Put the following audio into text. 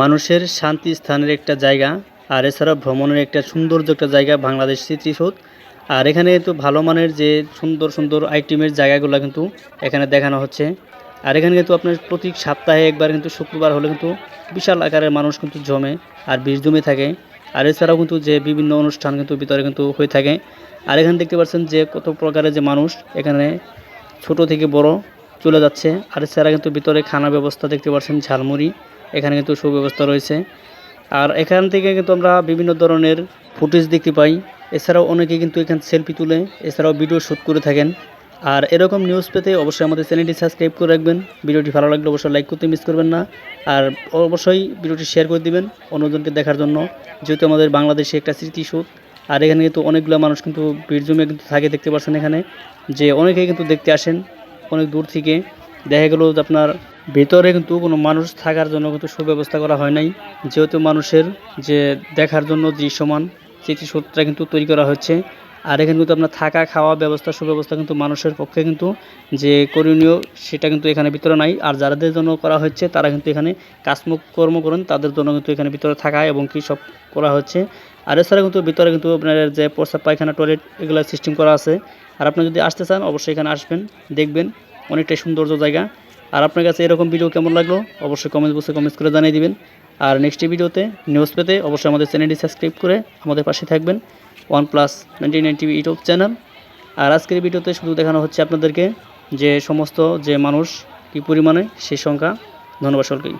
মানুষের শান্তি স্থানের একটা জায়গা, আর এছাড়া ভ্রমণের একটা সৌন্দর্য একটা জায়গা বাংলাদেশ স্মৃতিসৌধ। আর এখানে তো ভালো মানের যে সুন্দর সুন্দর আইটেমের জায়গাগুলো কিন্তু এখানে দেখানো হচ্ছে। আর এখানে কিন্তু আপনার প্রতি সপ্তাহে একবার কিন্তু শুক্রবার হলে কিন্তু বিশাল আকারের মানুষ কিন্তু জমে আর ভিড় জমে থাকে। আর এছাড়াও কিন্তু যে বিভিন্ন অনুষ্ঠান কিন্তু ভিতরে কিন্তু হয়ে থাকে। আর এখানে দেখতে পাচ্ছেন যে কত প্রকারের যে মানুষ এখানে ছোট থেকে বড় চলে যাচ্ছে। আর এছাড়া কিন্তু ভিতরে খানা ব্যবস্থা দেখতে পাচ্ছেন ঝালমুড়ি। এখানে কিন্তু সুব্যবস্থা রয়েছে। আর এখান থেকে কিন্তু আমরা বিভিন্ন ধরনের ফুটেজ দেখতে পাই। এছাড়াও অনেকে কিন্তু এখানে সেলফি তুলে, এছাড়াও ভিডিও শ্যুট করে থাকেন। আর এরকম নিউজ পেতে অবশ্যই আমাদের চ্যানেলটি সাবস্ক্রাইব করে রাখবেন। ভিডিওটি ভালো লাগলে অবশ্যই লাইক করতে মিস করবেন না। আর অবশ্যই ভিডিওটি শেয়ার করে দিবেন অন্যজনকে দেখার জন্য। যেহেতু আমাদের বাংলাদেশে একটা স্মৃতিসৌধ আর এখানে কিন্তু অনেকগুলো মানুষ কিন্তু ভিড় জমে কিন্তু থাকে দেখতে পাচ্ছেন এখানে। যে অনেকেই কিন্তু দেখতে আসেন, অনেক দূর থেকে। দেখা গেল আপনার ভিতরে কিন্তু কোনো মানুষ থাকার জন্য কিন্তু সুব্যবস্থা করা হয় নাই। যেহেতু মানুষের যে দেখার জন্য দৃশ্যমান স্মৃতিসৌধটা কিন্তু তৈরি করা হচ্ছে। আর এখানে কিন্তু আপনার থাকা, খাওয়া ব্যবস্থা, সুব্যবস্থা কিন্তু মানুষের পক্ষে কিন্তু যে করণীয় সেটা কিন্তু এখানে ভিতরে নাই। আর যাদের জন্য করা হচ্ছে, তারা কিন্তু এখানে কাজমুখ কর্ম করেন, তাদের জন্য কিন্তু এখানে ভিতরে থাকা এবং কি সব করা হচ্ছে। আর এছাড়া কিন্তু ভিতরে কিন্তু আপনার যে প্রস্রাব পায়খানা, টয়লেট এগুলো সিস্টেম করা আছে। আর আপনি যদি আসতে চান, অবশ্যই এখানে আসবেন, দেখবেন। অনেকটাই সৌন্দর্য জায়গা। আর আপনার কাছে এরকম ভিডিও কেমন লাগল, অবশ্যই কমেন্ট বক্সে কমেন্টস করে জানিয়ে দিবেন। আর নেক্সট ভিডিওতে নিউজ পেতে অবশ্যই আমাদের চ্যানেলটি সাবস্ক্রাইব করে আমাদের পাশে থাকবেন one plus ninety nine TV YouTube channel আর আজকের ভিডিওতে শুধু দেখানো হচ্ছে আপনাদেরকে যে সমস্ত যে মানুষ কী পরিমাণে, সেই সংখ্যা। ধন্যবাদ সকলকেই।